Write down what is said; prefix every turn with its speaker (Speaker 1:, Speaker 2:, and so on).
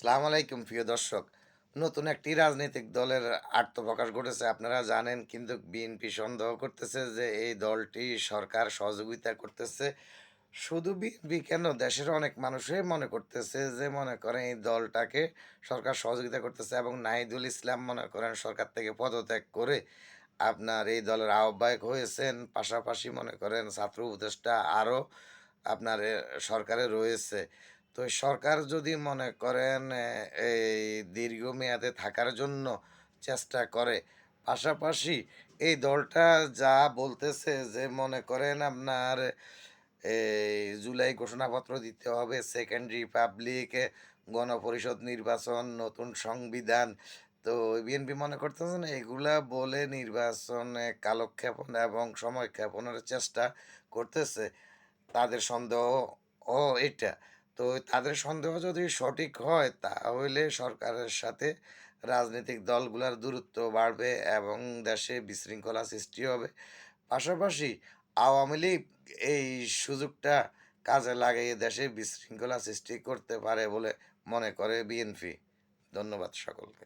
Speaker 1: সালাম আলাইকুম, প্রিয় দর্শক। নতুন একটি রাজনৈতিক দলের আত্মপ্রকাশ ঘটেছে, আপনারা জানেন, কিন্তু বিএনপি সন্দেহ করতেছে যে এই দলটি সরকার সহযোগিতা করতেছে। শুধু বিএনপি কেন, দেশের অনেক মানুষই মনে করতেছে যে মনে করেন এই দলটাকে সরকার সহযোগিতা করতেছে এবং নাহিদুল ইসলাম মনে করেন সরকার থেকে পদত্যাগ করে আপনার এই দলের আহ্বায়ক হয়েছেন। পাশাপাশি মনে করেন ছাত্র উপদেষ্টা আরও আপনার সরকারে রয়েছে। তো সরকার যদি মনে করেন এই দীর্ঘমেয়াদে থাকার জন্য চেষ্টা করে, পাশাপাশি এই দলটা যা বলতেছে যে মনে করেন আপনার এই জুলাই ঘোষণাপত্র দিতে হবে সেকেন্ড রিপাবলিক গণপরিষদ নির্বাচন, নতুন সংবিধান, তো বিএনপি মনে করতেছে না এগুলা বলে নির্বাচনে কালক্ষেপণ এবং সময় ক্ষেপণের চেষ্টা করতেছে। তাদের সন্দেহ ও এটা। তো তাদের সন্দেহ যদি সঠিক হয়, তাহলে সরকারের সাথে রাজনৈতিক দলগুলোর দূরত্ব বাড়বে এবং দেশে বিশৃঙ্খলা সৃষ্টি হবে। পাশাপাশি আওয়ামী লীগ এই সুযোগটা কাজে লাগিয়ে দেশে বিশৃঙ্খলা সৃষ্টি করতে পারে বলে মনে করে বিএনপি। ধন্যবাদ সকলকে।